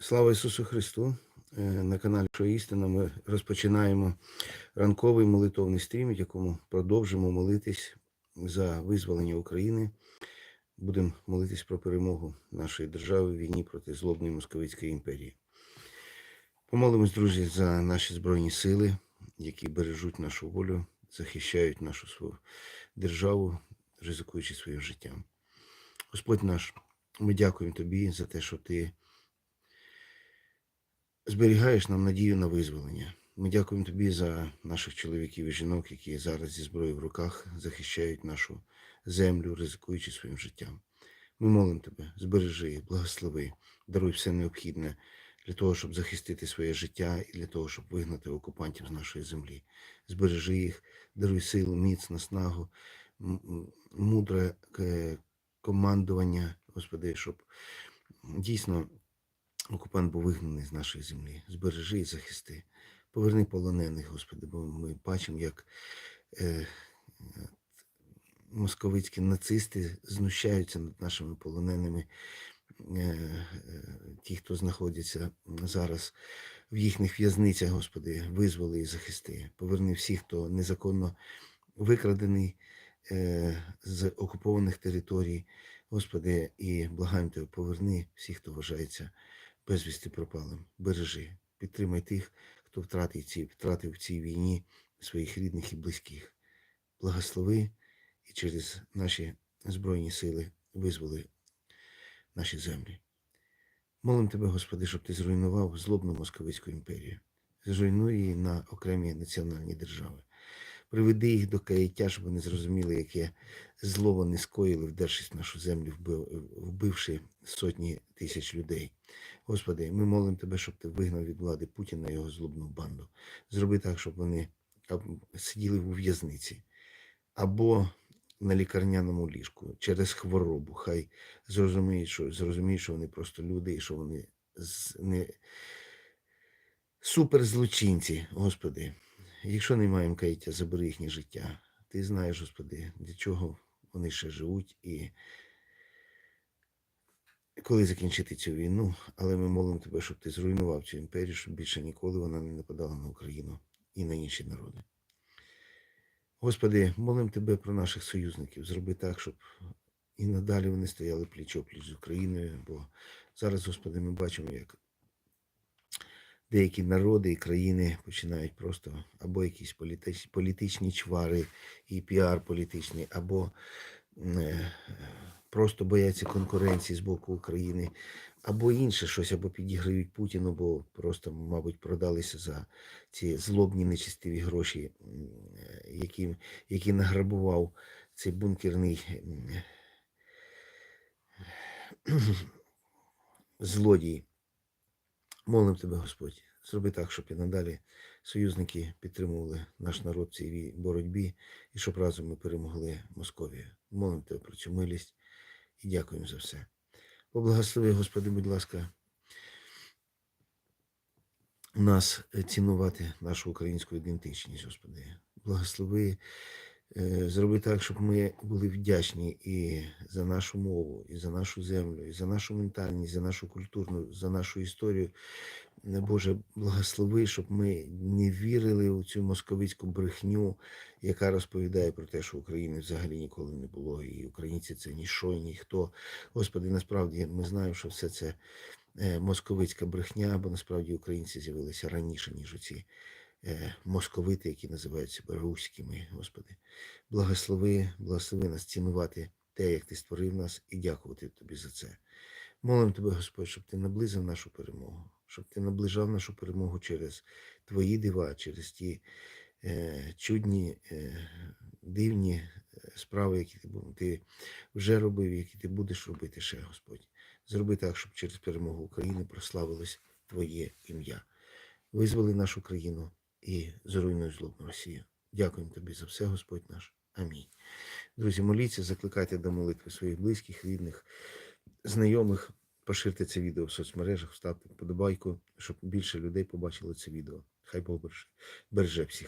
Слава Ісусу Христу! Е, На каналі «Що істина» ми розпочинаємо ранковий молитовний стрім, в якому продовжимо молитись за визволення України. Будемо молитись про перемогу нашої держави в війні проти злобної московицької імперії. Помолимось, друзі, за наші Збройні сили, які бережуть нашу волю, захищають нашу свою державу, ризикуючи своїм життям. Господь наш, ми дякуємо Тобі за те, що Ти зберігаєш нам надію на визволення. Ми дякуємо тобі за наших чоловіків і жінок, які зараз зі зброєю в руках захищають нашу землю, ризикуючи своїм життям. Ми молимо тебе, збережи, благослови, даруй все необхідне для того, щоб захистити своє життя і для того, щоб вигнати окупантів з нашої землі. Збережи їх, даруй силу, міць, наснагу, мудре е, командування, Господи, щоб дійсно окупант був вигнаний з нашої землі. Збережи і захисти. Поверни полонених, Господи, бо ми бачимо, як е, е, московицькі нацисти знущаються над нашими полоненими, е, е, ті, хто знаходяться зараз в їхніх в'язницях, Господи, визволи і захисти. Поверни всіх, хто незаконно викрадений з окупованих територій, Господи, і благаємо Тебе, поверни всіх, хто вважається безвісти пропалим. Бережи, підтримай тих, хто втратив, ці, втратив в цій війні своїх рідних і близьких. Благослови і через наші Збройні сили визволи наші землі. Молим тебе, Господи, щоб ти зруйнував злобну московицьку імперію. Зруйнуй її на окремі національні держави. Приведи їх до каяття, щоб вони зрозуміли, яке зло вони скоїли, вдершись в нашу землю, вбивши сотні тисяч людей. Господи, ми молимо Тебе, щоб Ти вигнав від влади Путіна його злобну банду. Зроби так, щоб вони сиділи у в'язниці або на лікарняному ліжку через хворобу. Хай зрозуміють, що, зрозуміють, що вони просто люди і що вони не суперзлочинці, Господи. Якщо не маємо каяття, забери їхнє життя. Ти знаєш, Господи, для чого вони ще живуть і коли закінчити цю війну, але ми молимо тебе, щоб ти зруйнував цю імперію, щоб більше ніколи вона не нападала на Україну і на інші народи. Господи, молимо тебе про наших союзників. Зроби так, щоб і надалі вони стояли пліч-опліч з Україною, бо зараз, Господи, ми бачимо, як деякі народи і країни починають просто або якісь політич, політичні чвари і піар політичний, або е, просто бояться конкуренції з боку України, або інше щось, або підіграють Путіну, бо просто, мабуть, продалися за ці злобні нечистиві гроші, які, які награбував цей бункерний м, злодій. Молим тебе, Господь, зроби так, щоб і надалі союзники підтримували наш народ в цій боротьбі і щоб разом ми перемогли Московію. Молим тебе про цю милість і дякуємо за все. Поблагослови, Господи, будь ласка, нас цінувати нашу українську ідентичність, Господи. Благослови, е, зроби так, щоб ми були вдячні і за нашу мову, і за нашу землю, і за нашу ментальність, за нашу культурну, за нашу історію. Боже, благослови, щоб ми не вірили у цю московицьку брехню, яка розповідає про те, що України взагалі ніколи не було, і українці це ніщо, і ніхто. Господи, насправді ми знаємо, що все це е, московицька брехня, бо насправді українці з'явилися раніше, ніж оці московити, які називають себе руськими. Господи, благослови, благослови нас цінувати те, як ти створив нас, і дякувати тобі за це. Молимо тебе, Господь, щоб ти наблизив нашу перемогу, щоб ти наближав нашу перемогу через твої дива, через ті е, чудні, е, дивні е, справи, які ти, ти вже робив, які ти будеш робити ще, Господь. Зроби так, щоб через перемогу України прославилось Твоє ім'я. Визволи нашу країну і зруйнуй злобну Росію. Дякуємо тобі за все, Господь наш. Амінь. Друзі, моліться, закликайте до молитви своїх близьких, рідних, знайомих. Поширте це відео в соцмережах, ставте вподобайку, щоб більше людей побачили це відео. Хай Бог береже всіх.